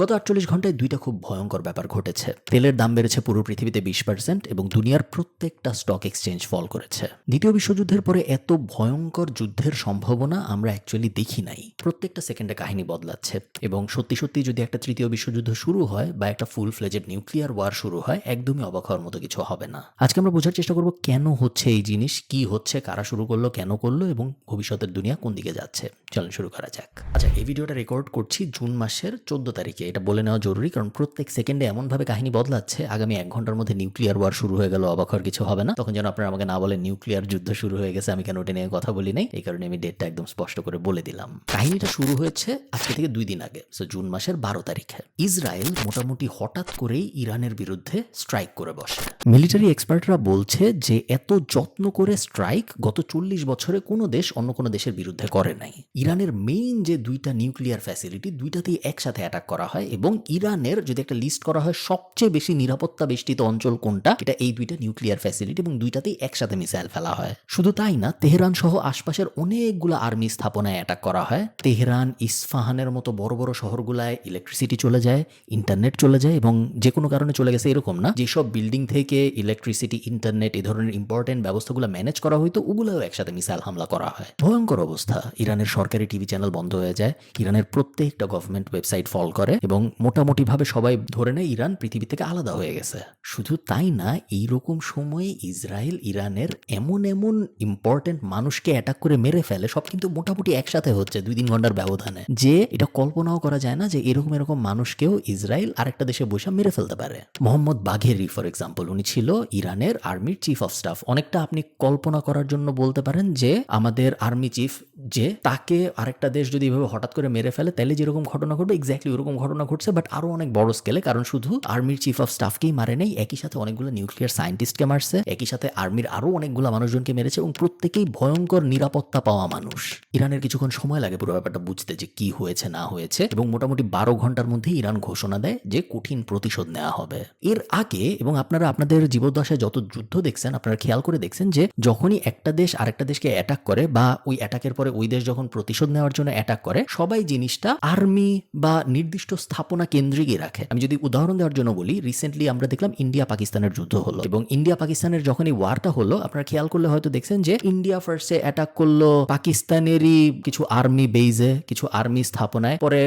গত আটচল্লিশ ঘন্টায় দুইটা খুব ভয়ঙ্কর ব্যাপার ঘটেছে। তেলের দাম বেড়েছে পুরো পৃথিবীতে বিশ পার্সেন্ট এবং দুনিয়ার প্রত্যেকটা স্টক এক্সচেঞ্জ ফল করেছে। দ্বিতীয় বিশ্বযুদ্ধের পরে এত ভয়ঙ্কর যুদ্ধের সম্ভাবনা আমরা অ্যাকচুয়ালি দেখি নাই। প্রত্যেকটা সেকেন্ডে কাহিনী বদলাচ্ছে এবং সত্যি সত্যি যদি একটা তৃতীয় বিশ্বযুদ্ধ শুরু হয় বা একটা ফুল ফ্লেজেড নিউক্লিয়ার ওয়ার শুরু হয়, একদমই অবাক হওয়ার মতো কিছু হবে না। আজকে আমরা বোঝার চেষ্টা করব কেন হচ্ছে এই জিনিস, কি হচ্ছে, কারা শুরু করল, কেন করল এবং ভবিষ্যতের দুনিয়া কোন দিকে যাচ্ছে। চলেন শুরু করা যাক। আচ্ছা এই ভিডিওটা রেকর্ড করছি জুন মাসের চোদ্দ তারিখে। এটা বলে নেওয়া জরুরি, কারণ প্রত্যেক সেকেন্ডে এমনভাবে কাহিনী বদলাচ্ছে, আগামী এক ঘণ্টার মধ্যে নিউক্লিয়ার ওয়ার শুরু হয়ে গেল, অবাক হওয়ার কিছু হবে না। তখন যেন আপনারা আমাকে না বলে নিউক্লিয়ার যুদ্ধ শুরু হয়ে গেছে, আমি কেন ওটা নিয়ে কথা বলি নাই? এই কারণে আমি ডেটটা একদম স্পষ্ট করে বলে দিলাম। কাহিনীটা শুরু হয়েছে আজকে থেকে দুই দিন আগে সো জুন মাসের বারো তারিখে। ইসরায়েল মোটামুটি হঠাৎ করেই ইরানের বিরুদ্ধে স্ট্রাইক করে বসে। মিলিটারি এক্সপার্টরা বলছে যে, এত যত্ন করে স্ট্রাইক গত চল্লিশ বছরে কোনো দেশ অন্য কোনো দেশের বিরুদ্ধে করে নাই। ইরানের মেইন যে দুইটা নিউক্লিয়ার ফ্যাসিলিটি দুইটাতেই একসাথে অ্যাটাক করা এবং ইরানের যদি একটা লিস্ট করা হয়, সবচেয়ে বেশি নিরাপত্তা বেষ্টিত অঞ্চল কোনটা? এটা এই দুইটা নিউক্লিয়ার ফ্যাসিলিটি এবং দুইটাতেই একসাথে মিসাইল ফেলা হয়। শুধু তাই না তেহরান সহ আশপাশের অনেকগুলো আর্মি স্থাপনায় অ্যাটাক করা হয়। তেহরান, ইস্ফাহানের মতো বড় বড় শহরগুলায় ইলেকট্রিসিটি চলে যায় ইন্টারনেট চলে যায় এবং যে কোনো কারণে চলে গেছে এরকম না। যেসব বিল্ডিং থেকে ইলেকট্রিসিটি ইন্টারনেট এই ধরনের ইম্পর্টেন্ট ব্যবস্থাগুলো ম্যানেজ করা হইতো ওগুলোও একসাথে মিসাইল হামলা করা হয়। ভয়ঙ্কর অবস্থা। ইরানের সরকারি টিভি চ্যানেল বন্ধ হয়ে যায়। ইরানের প্রত্যেকটা গভর্নমেন্ট ওয়েবসাইট ফল করে। এবং মোটামুটিভাবে সবাই ধরে নেয় ইরান পৃথিবী থেকে আলাদা হয়ে গেছে। শুধু তাই না, এইরকম সময়ে ইসরায়েল, ইরানের এমন এমন ইম্পর্টেন্ট মানুষকে অ্যাটাক করে মেরে ফেলে, সব কিন্তু মোটামুটি একসাথে হচ্ছে, দুই তিন ঘণ্টার ব্যবধানে। যে এটা কল্পনাও করা যায় না যে এরকম এরকম মানুষকেও ইসরায়েল আরেকটা দেশে বসে মেরে ফেলতে পারে। মোহাম্মদ বাঘেরি ফর এক্সাম্পল উনি ছিল ইরানের আর্মির চিফ অফ স্টাফ অনেকটা আপনি কল্পনা করার জন্য বলতে পারেন যে, আমাদের আর্মি চিফ যে, তাকে আরেকটা দেশ যদি এভাবে হঠাৎ করে মেরে ফেলে, তাহলে যেরকম ঘটনা ঘটবে এক্স্যাক্টলি ওরকম ঘটনা ঘটছে বাট আরও অনেক বড় স্কেলে কারণ শুধু আর্মির চিফ অফ স্টাফকেই মারে নেই, একই সাথে অনেকগুলো নিউক্লিয়ার সায়েন্টিস্টকে মারছে, একই সাথে আর্মির আরও অনেকগুলো মানুষজনকে মেরেছে এবং প্রত্যেকেই ভয়ঙ্কর নিরাপত্তা পাওয়া মানুষ। ইরানের কিছুক্ষণ সময় লাগে পুরো ব্যাপারটা বুঝতে যে কি হয়েছে, না হয়েছে, এবং মোটামুটি বারো ঘণ্টার মধ্যে ইরান ঘোষণা দেয় যে কঠিন প্রতিশোধ নেওয়া হবে। এর আগে, এবং আপনারা আপনাদের জীবদ্দশায় যত যুদ্ধ দেখছেন, আপনারা খেয়াল করে দেখছেন যে যখনই একটা দেশ আরেকটা দেশকে অ্যাটাক করে বা ওই অ্যাটাকের পরে ওই দেশ যখন প্রতিশোধ নেওয়ার জন্য অ্যাটাক করে, সবাই জিনিসটা আর্মি বা নির্দিষ্ট স্থাপনা কেন্দ্রিকই রাখে। আমি যদি উদাহরণ দেওয়ার জন্য বলি রিসেন্টলি আমরা দেখলাম ইন্ডিয়া পাকিস্তানের যুদ্ধ হলো এবং ইন্ডিয়া পাকিস্তানের যখন এই ওয়ারটা হলো, আপনারা খেয়াল করলে হয়তো দেখছেন যে ইন্ডিয়া ফার্স্টে অ্যাটাক করল পাকিস্তানেরই কিছু আর্মি বেইজে কিছু আর্মি স্থাপনায়। পরে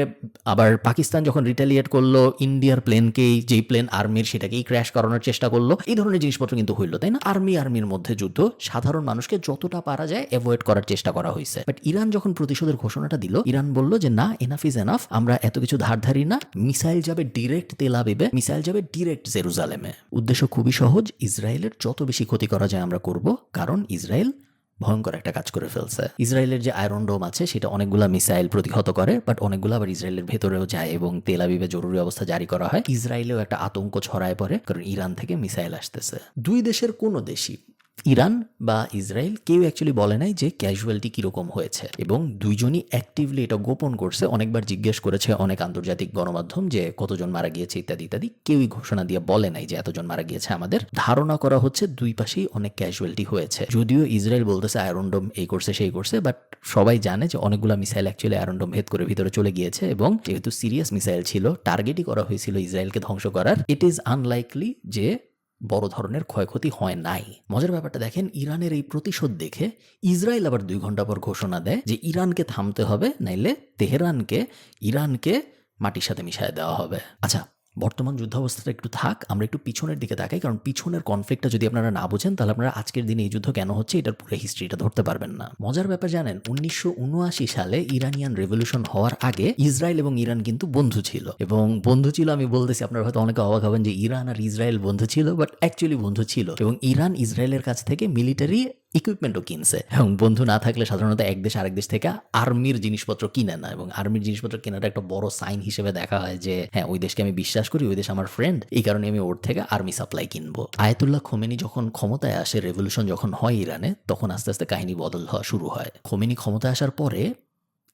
আবার পাকিস্তান যখন রিটালিয়েট করল ইন্ডিয়ার প্লেনকেই যেই প্লেন আর্মির সেটাকেই ক্র্যাশ করানোর চেষ্টা করল। এই ধরনের জিনিসপত্র কিন্তু হইল, তাই না? আর্মি আর্মির মধ্যে যুদ্ধ, সাধারণ মানুষকে যতটা পারা যায় অ্যাভয়েড করার চেষ্টা করা হয়েছে বাট ইরান যখন প্রতিশোধের ঘোষণাটা দিল, ইরান বলল যে, না এনাফ ইজ এনাফ আমরা এত কিছু ধার ধারি না? মিসাইল যাবে ডিরেক্ট তেল আবিবে, মিসাইল যাবে ডিরেক্ট জেরুজালেমে। উদ্দেশ্য খুবই সহজ, ইসরায়েলের যত বেশি ক্ষতি করা যায় আমরা করব, কারণ ইসরায়েল ভয়ঙ্কর একটা কাজ করে ফেলছে। ইসরায়েলের যে আয়রন ডোম আছে, সেটা অনেকগুলা মিসাইল প্রতিহত করে বাট অনেকগুলো আবার ইসরায়েলের ভেতরেও যায় এবং তেল আবিবে জরুরি অবস্থা জারি করা হয়। ইসরায়েলেও একটা আতঙ্ক ছড়ায় পড়ে, কারণ ইরান থেকে মিসাইল আসতেছে। দুই দেশের কোনো দেশই ইরান বা ইসরায়েল কেউ অ্যাকচুয়ালি বলে নাই যে ক্যাজুয়ালিটি কীরকম হয়েছে। এবং দুইজনই অ্যাক্টিভলি এটা গোপন করছে। অনেকবার জিজ্ঞেস করেছে অনেক আন্তর্জাতিক গণমাধ্যম যে কতজন মারা গিয়েছে ইত্যাদি ইত্যাদি। কেউই ঘোষণা দিয়ে বলে নাই যে এতজন মারা গিয়েছে। আমাদের ধারণা করা হচ্ছে দুই পাশেই অনেক ক্যাজুয়ালিটি হয়েছে। যদিও ইসরায়েল বলতেছে আয়রনডোম এই করছে, সেই করছে বাট সবাই জানে যে অনেকগুলো মিসাইল অ্যাকচুয়ালি আয়রনডোম ভেদ করে ভিতরে চলে গিয়েছে এবং যেহেতু সিরিয়াস মিসাইল ছিল টার্গেটই করা হয়েছিল ইসরায়েলকে ধ্বংস করার। ইট ইজ আনলাইকলি যে বড় ধরনের ক্ষয়ক্ষতি হয় নাই। মজার ব্যাপারটা দেখেন, ইরানের এই প্রতিশোধ দেখে ইসরায়েল আবার দুই ঘণ্টা পর ঘোষণা দেয় যে ইরানকে থামতে হবে, নাইলে তেহরানকে, ইরানকে মাটির সাথে মিশায় দেওয়া হবে। আচ্ছা বর্তমান যুদ্ধাবস্থাটা একটু থাক, আমরা একটু পিছনের দিকে তাকাই, কারণ পিছনের কনফ্লিক্টটা যদি আপনারা না বোঝেন, তাহলে আপনারা আজকের দিনে এই যুদ্ধ কেন হচ্ছে, এটার পুরো হিস্ট্রিটা ধরতে পারবেন না। মজার ব্যাপার জানেন, উনিশশো উনআশি সালে ইরানিয়ান রেভলিউশন হওয়ার আগে ইসরায়েল এবং ইরান কিন্তু বন্ধু ছিল। এবং বন্ধু ছিল, আমি বলতেছি, আপনারা হয়তো অনেকে অবাক হবেন যে ইরান আর ইসরায়েল বন্ধু ছিল বাট অ্যাকচুয়ালি বন্ধু ছিল। এবং ইরান ইসরায়েলের কাছ থেকে মিলিটারি ইকুইপমেন্টও কিনছে। এবং বন্ধু না থাকলে সাধারণত এক দেশ আরেক দেশ থেকে আর্মির জিনিসপত্র কিনে না। এবং আর্মির জিনিসপত্র কেনাটা একটা বড় সাইন হিসেবে দেখা হয় যে হ্যাঁ ওই দেশকে আমি বিশ্বাস করি, ওই দেশ আমার ফ্রেন্ড এই কারণে আমি ওর থেকে আর্মি সাপ্লাই কিনবো। আয়াতুল্লাহ খোমেনি যখন ক্ষমতায় আসে রেভলিউশন যখন হয় ইরানে, তখন আস্তে আস্তে কাহিনী বদল হওয়া শুরু হয়। খোমেনি ক্ষমতায় আসার পরে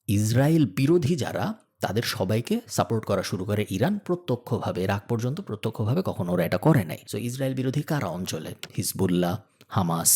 ইসরায়েল বিরোধী যারা, তাদের সবাইকে সাপোর্ট করা শুরু করে ইরান প্রত্যক্ষভাবে। এর আগ পর্যন্ত প্রত্যক্ষভাবে কখনো ওরা এটা করে নাই। সো ইসরায়েল বিরোধী কারা অঞ্চলে? হিজবুল্লাহ, হামাস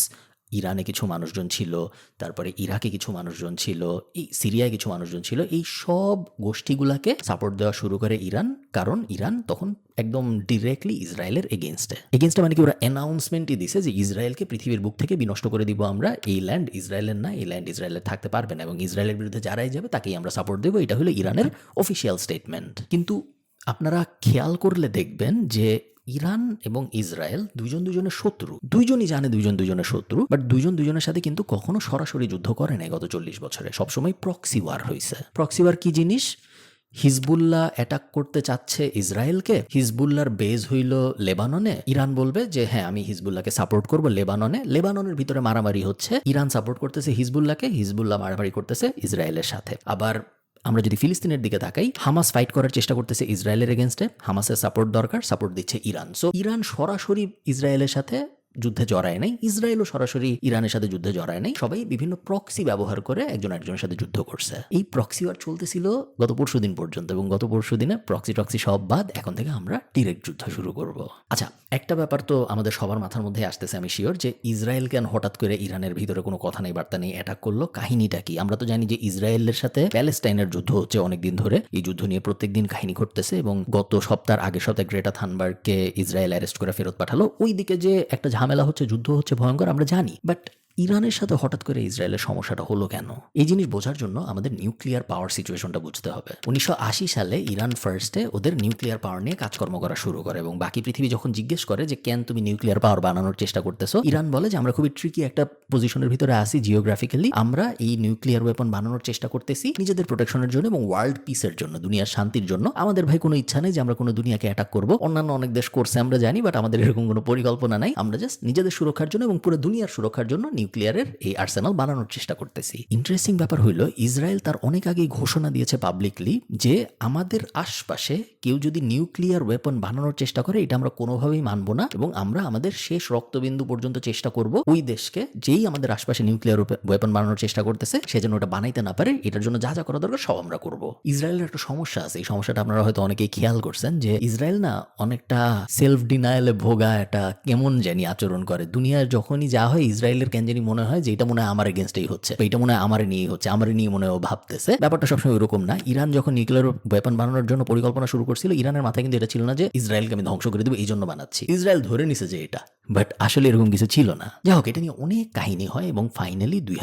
ইরানে কিছু মানুষজন ছিল, তারপরে ইরাকে কিছু মানুষজন ছিল, এই সিরিয়ায় কিছু মানুষজন ছিল, এই সব গোষ্ঠীগুলাকে সাপোর্ট দেওয়া শুরু করে ইরান। কারণ ইরান তখন একদম ডিরেক্টলি ইসরায়েলের এগেনস্টে এগেনস্টে মানে কি? ওরা অ্যানাউন্সমেন্টই দিছে যে ইসরায়েলকে পৃথিবীর বুক থেকে বিনষ্ট করে দিব আমরা। এই ল্যান্ড ইসরায়েলের না, এই ল্যান্ড ইসরায়েলের থাকতে পারবে না এবং ইসরায়েলের বিরুদ্ধে যারাই যাবে তাকেই আমরা সাপোর্ট দেবো। এটা হলো ইরানের অফিসিয়াল স্টেটমেন্ট কিন্তু আপনারা খেয়াল করলে দেখবেন যে ইরান এবং ইসরায়েল দুজন দুজনের শত্রু। দুইজনই জানে দুইজন দুজনের শত্রু বাট দুজন দুজনের সাথে কিন্তু কখনো সরাসরি যুদ্ধ করে নাই গত চল্লিশ বছরে। সবসময় প্রক্সি ওয়ার হয়েছে প্রক্সি ওয়ার কি জিনিস? হিজবুল্লাহ অ্যাটাক করতে চাচ্ছে ইসরায়েলকে। হিজবুল্লাহর বেজ হইল লেবাননে। ইরান বলবে যে হ্যাঁ আমি হিজবুল্লাহকে সাপোর্ট করব লেবাননে। লেবাননের ভিতরে মারামারি হচ্ছে। ইরান সাপোর্ট করতেছে হিজবুল্লাহকে, হিজবুল্লাহ মারামারি করতেছে ইসরায়েলের সাথে। আবার আমরা যদি ফিলিস্তিনের দিকে তাকাই, হামাস ফাইট করার চেষ্টা করতেছে ইসরায়েলের এগেনস্টে হামাসের সাপোর্ট দরকার সাপোর্ট দিচ্ছে ইরান। সো ইরান সরাসরি ইসরায়েলের সাথে যুদ্ধে জড়ায় নাই। ইসরায়েলও সরাসরি ইরানের সাথে যুদ্ধে জড়ায় নাই। সবাই বিভিন্ন প্রক্সি ব্যবহার করে একজন একজনের সাথে যুদ্ধ করছে। এই প্রক্সি ওয়ার চলতেছিল গত পরশু দিন পর্যন্ত এবং গত পরশু দিনে প্রক্সি টক্সি সব বাদ। এখন থেকে আমরা ডিরেক্ট যুদ্ধ শুরু করব। আচ্ছা একটা ব্যাপার তো আমাদের সবার মাথার মধ্যে আসতেছে, আমি শিওর যে ইসরায়েল কেন হঠাৎ করে ইরানের ভিতরে কোনো কথা নেই, বার্তা নেই অ্যাটাক করল? কাহিনীটা কি? আমরা তো জানি যে ইসরায়েলের সাথে প্যালেস্টাইনের যুদ্ধ হচ্ছে অনেকদিন ধরে। এই যুদ্ধ নিয়ে প্রত্যেকদিন কাহিনী ঘটতেছে এবং গত সপ্তাহের আগের সপ্তাহে গ্রেটা থানবার্গকে ইসরায়েল অ্যারেস্ট করে ফেরত পাঠালো। ওই দিকে যে একটা হচ্ছে যুদ্ধ হচ্ছে ভয়ঙ্কর আমরা জানি। বাট ইরানের সাথে হঠাৎ করে ইসরায়েলের সমস্যাটা হলো কেন? এই জিনিস বোঝার জন্য আমাদের নিউক্লিয়ার পাওয়ার সিচুয়েশনটা বুঝতে হবে। উনিশশো সালে ইরান ফার্স্টে ওদের নিউক্লিয়ার পাওয়ার নিয়ে কাজকর্ম করা শুরু করে এবং বাকি পৃথিবী যখন জিজ্ঞেস করে যে, কেন তুমি নিউক্লিয়ার পাওয়ার বানানোর চেষ্টা করতেছো? ইরান বলে যে, আমরা খুবই ট্রিকি একটা পজিশনের ভিতরে আসি জিওগ্রাফিক্যালি আমরা এই নিউক্লিয়ার ওয়েপন বানানোর চেষ্টা করতেছি নিজেদের প্রোটেকশনের জন্য এবং ওয়ার্ল্ড পিসের জন্য, দুনিয়ার শান্তির জন্য। আমাদের ভাই কোনো ইচ্ছা নেই যে, আমরা কোনো দুনিয়াকে অ্যাটাক করব। অন্যান্য অনেক দেশ করছে, আমরা জানি বাট আমাদের এরকম কোনো পরিকল্পনা নাই। আমরা জাস্ট নিজেদের সুরক্ষার জন্য এবং পুরো দুনিয়ার সুরক্ষার জন্য নিউক্লিয়ারের এই আর্সেনাল বানানোর চেষ্টা করতেছি। ইন্টারেস্টিং ব্যাপার হইল, ইসরায়েল তার অনেক আগেই ঘোষণা দিয়েছে পাবলিকলি যে আমাদের আশপাশে কেউ যদি নিউক্লিয়ার ওয়েপন বানানোর চেষ্টা করে, এটা আমরা কোনোভাবেই মানবো না এবং আমরা আমাদের শেষ রক্তবিন্দু পর্যন্ত চেষ্টা করব ওই দেশকে যেই আমাদের আশপাশে নিউক্লিয়ার ওয়েপন বানানোর চেষ্টা করতেছে, সে যেন ওটা বানাইতে না পারে, এটার জন্য যা যা করা দরকার সব আমরা করব। ইসরায়েলের একটা সমস্যা আছে, এই সমস্যাটা আপনারা হয়তো অনেকেই খেয়াল করছেন যে ইসরায়েল না অনেকটা সেলফ ডিনায়ালে ভোগা একটা কেমন জানি আচরণ করে। দুনিয়ার যখনই যা হয়, ইসরায়েলের কেন জানি মনে হয় যে এটা মনে হয় আমার এগেনস্টেই হচ্ছে এটা মনে হয় আমার নিয়েই হচ্ছে, আমার নিয়ে মনে হয় ভাবতেছে, ব্যাপারটা সবসময় ওরকম না। ইরান যখন নিউক্লিয়ার ওয়েপন বানানোর জন্য পরিকল্পনা শুরু করছিল, ইরানের মাথায় কিন্তু এটা ছিল না যে ইসরায়েলকে আমি ধ্বংস করে দেবো এই জন্য বানাচ্ছি। ইসরায়েল ধরে নিছে যে এটা বাট আসলে এরকম কিছু ছিল না। যাই হোক, এটা নিয়ে অনেক কাহিনী হয় এবং ফাইনালি দুই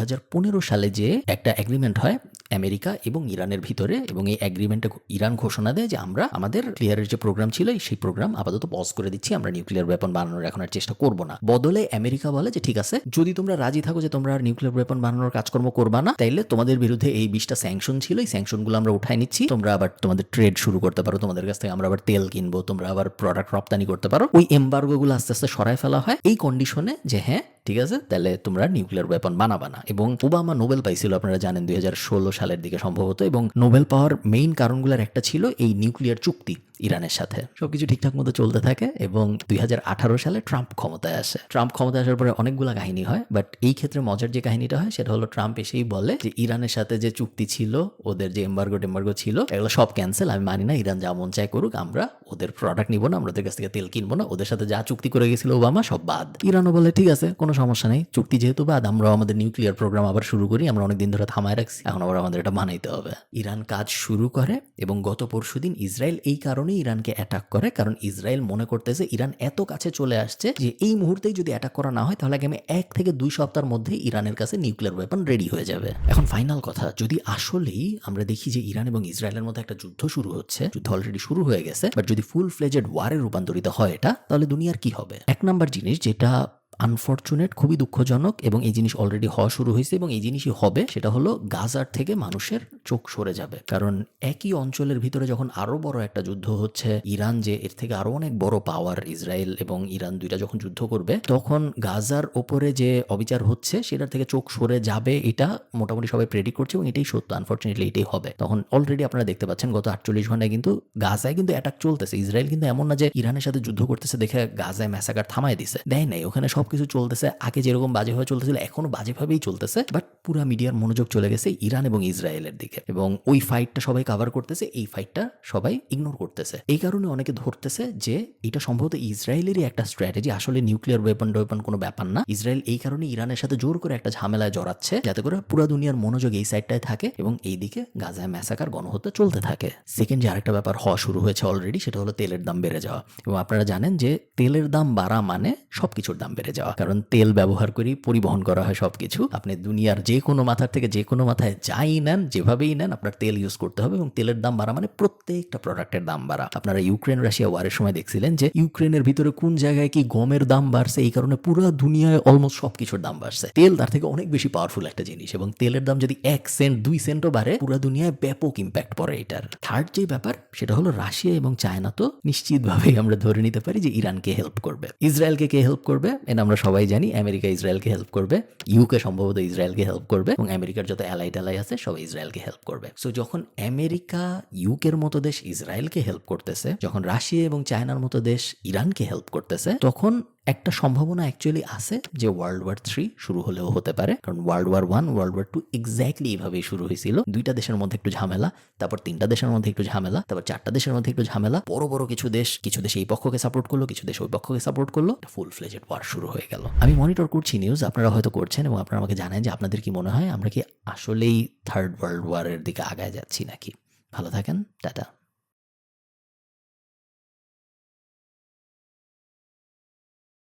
সালে যে একটা এগ্রিমেন্ট হয় আমেরিকা এবং ইরানের ভিতরে এবং এই এগ্রিমেন্টে ইরান ঘোষণা দেয় যে আমরা, আমাদের ক্লিয়ারের যে প্রোগ্রাম ছিল, সেই প্রোগ্রাম আপাতত পজ করে দিচ্ছি, আমরা নিউক্লিয়ার ওয়েপন বানানোর এখন আর চেষ্টা করব না। বদলে আমেরিকা বলে যে, ঠিক আছে, যদি তোমরা রাজি থাকো যে তোমরা আর নিউক্লিয়ার ওয়েপন বানানোর কাজকর্ম করবা না। তাইলে তোমাদের বিরুদ্ধে এই বিশটা স্যাংশন ছিল, এই স্যাংশনগুলো আমরা উঠাই নিচ্ছি। তোমরা আবার তোমাদের ট্রেড শুরু করতে পারো, তোমাদের কাছ থেকে আমরা আবার তেল কিনবো, তোমরা আবার প্রোডাক্ট রপ্তানি করতে পারো। ওই এম্বার্গোগুলো আস্তে আস্তে সরাই ফেলা হয়। এই কন্ডিশনে যে হ্যাঁ ঠিক আছে? তাহলে তোমরা নিউক্লিয়ার ওয়েপন বানাবা না। এবং ওবামা নোবেল পাইছিল, আপনারা জানেন, দুই হাজার ষোলো সালের দিকে সম্ভবত। এবং নোবেল পাওয়ার মেইন কারণগুলোর একটা ছিল এই নিউক্লিয়ার চুক্তি ইরানের সাথে। সবকিছু ঠিকঠাক মতো চলতে থাকে এবং দুই সালে ট্রাম্প ক্ষমতায় আসে। ট্রাম্প ক্ষমতায় আসার পরে অনেকগুলো কাহিনী হয় বাট এই ক্ষেত্রে মজার যে কাহিনীটা হয়, সেটা হলো ট্রাম্প এসেই বলে যে, ইরানের সাথে যে চুক্তি ছিল, ওদের যে এম্বার্গো টেম্বার্গো ছিল, এগুলো সব ক্যান্সেল আমি মানি না, ইরান যা মন করুক, আমরা ওদের প্রোডাক্ট নিবো না, আমরা ওদের কাছ থেকে তেল কিনবো না, ওদের সাথে যা চুক্তি করে গেছিল ওবামা, সব বাদ। ইরানও বলে, ঠিক আছে, কোনো সমস্যা নেই। চুক্তি যেহেতু বাদ আমরা আমাদের নিউক্লিয়ার প্রোগ্রাম আবার শুরু করি, আমরা অনেকদিন ধরে থামায় রাখছি। এখন আবার আমাদের এটা বানাইতে হবে। ইরান কাজ শুরু করে এবং গত পরশুদিন ইসরায়েল এই কারণেই ইরানকে অ্যাটাক করে, কারণ ইসরায়েল মনে করতেছে ইরান এত কাছে চলে আসছে যে এই মুহূর্তেই যদি অ্যাটাক করা না হয়, তাহলে আগামী এক থেকে দুই সপ্তাহের মধ্যে ইরানের কাছে নিউক্লিয়ার ওয়েপন রেডি হয়ে যাবে। এখন ফাইনাল কথা, যদি আসলেই আমরা দেখি যে ইরান এবং ইসরায়েলের মধ্যে একটা যুদ্ধ শুরু হচ্ছে, যুদ্ধ অলরেডি শুরু হয়ে গেছে বাট যদি ফুল ফ্লেজেড ওয়ারে রূপান্তরিত হয় এটা, তাহলে দুনিয়ার কি হবে? এক নাম্বার জিনিস যেটা আনফর্চুনেট খুবই দুঃখজনক এবং এই জিনিস অলরেডি হওয়া শুরু হয়েছে এবং এই জিনিসই হবে, সেটা হলো গাজার থেকে মানুষের চোখ সরে যাবে। কারণ একই অঞ্চলের ভিতরে যখন আরও বড় একটা যুদ্ধ হচ্ছে, ইরান যে এর থেকে আরও অনেক বড় পাওয়ার ইসরায়েল এবং ইরান দুইটা যখন যুদ্ধ করবে, তখন গাজার ওপরে যে অবিচার হচ্ছে, সেটার থেকে চোখ সরে যাবে, এটা মোটামুটি সবাই প্রেডিক করছে এবং এটাই সত্য। আনফর্চুনেটলি এটাই হবে। তখন অলরেডি আপনারা দেখতে পাচ্ছেন, গত আটচল্লিশ ঘন্টায় কিন্তু গাজায় কিন্তু অ্যাটাক চলতেছে। ইসরায়েল কিন্তু এমন না যে ইরানের সাথে যুদ্ধ করতেছে, দেখে গাজায় ম্যাসাকার থামায় দিছে, দেয় নাই। ওখানে সবকিছু চলতেছে, আগে যেরকম বাজেভাবে চলতেছিল, এখনও বাজেভাবেই চলতেছে বাট পুরো মিডিয়ার মনোযোগ চলে গেছে ইরান এবং ইসরায়েলের দিকে এবং ওই ফাইটটা সবাই কাভার করতেছে, এই ফাইটটা সবাই ইগনোর করতেছে। এই কারণে অনেকে ধরতেছে যে এটা সম্ভবত ইসরায়েলেরই একটা স্ট্র্যাটেজি আসলে নিউক্লিয়ার ওয়েপন ওয়েপন কোনো ব্যাপার না। ইসরায়েল এই কারণে ইরানের সাথে জোর করে একটা ঝামেলায় জড়াচ্ছে, যাতে করে পুরো দুনিয়ার মনোযোগ এই সাইডটায় থাকে এবং এই দিকে গাজায় ম্যাসাকার গণহত্যা চলতে থাকে। সেকেন্ড যে আরেকটা ব্যাপার হওয়া শুরু হয়েছে অলরেডি সেটা হলো তেলের দাম বেড়ে যাওয়া। এবং আপনারা জানেন যে তেলের দাম বাড়া মানে সবকিছুর দাম বেড়ে যাওয়া। কারণ তেল ব্যবহার করি, পরিবহন করা হয় সবকিছু। আপনি দুনিয়ার যে কোনো মাথার থেকে যে কোনো মাথায় যাই নেন, যেভাবেই নেন, আপনার তেল ইউজ করতে হবে এবং তেলের দাম বাড়া মানে প্রত্যেকটা প্রোডাক্টের দাম বাড়া। আপনারা ইউক্রেন, রাশিয়া ওয়ারের সময় দেখছিলেন যে, ইউক্রেনের ভিতরে কোন জায়গায় কি গমের দাম বাড়ছে, এই কারণে পুরো দুনিয়ায় অলমোস্ট সবকিছুর দাম বাড়ছে। তেল তার থেকে অনেক বেশি পাওয়ারফুল একটা জিনিস এবং তেলের দাম যদি এক সেন্ট দুই সেন্টও বাড়ে, পুরো দুনিয়ায় ব্যাপক ইম্প্যাক্ট পড়ে এটার। থার্ড যে ব্যাপার, সেটা হলো রাশিয়া এবং চায়না তো নিশ্চিতভাবেই আমরা ধরে নিতে পারি যে, ইরানকে হেল্প করবে। ইসরায়েলকে কে হেল্প করবে? এটা আমরা সবাই জানি আমেরিকা ইসরায়েলকে হেল্প করবে ইউকে সম্ভবত ইসরায়েলকে হেল্প করবে এবং আমেরিকার যত অ্যালাই ট্যালাই আছে সবাই ইসরায়েলকে হেল্প করবে। সো যখন আমেরিকা ইউকের মতো দেশ ইসরায়েলকে হেল্প করতেছে, যখন রাশিয়া এবং চায়নার মতো দেশ ইরানকে হেল্প করতেছে, তখন একটা সম্ভাবনা অ্যাকচুয়ালি আছে যে ওয়ার্ল্ড ওয়ার থ্রি শুরু হলেও হতে পারে। কারণ world war one world war two exactly এইভাবেই শুরু হয়েছিল। দুইটা দেশের মধ্যে একটু ঝামেলা, তারপর তিনটা দেশের মধ্যে একটু ঝামেলা, তারপর চারটা দেশের মধ্যে একটু ঝামেলা। বড় বড় কিছু দেশ কিছু দেশ এই পক্ষকে সাপোর্ট করল, কিছু দেশ ওই পক্ষকে সাপোর্ট করল। ফুল ফ্লেজেড ওয়ার শুরু হয়ে গেল। আমি মনিটর করছি নিউজ আপনারা হয়তো করছেন এবং আপনারা আমাকে জানেন যে আপনাদের কি মনে হয়, আমরা কি আসলেই থার্ড ওয়ার্ল্ড ওয়ারের দিকে আগায় যাচ্ছি নাকি। ভালো থাকেন, টাটা।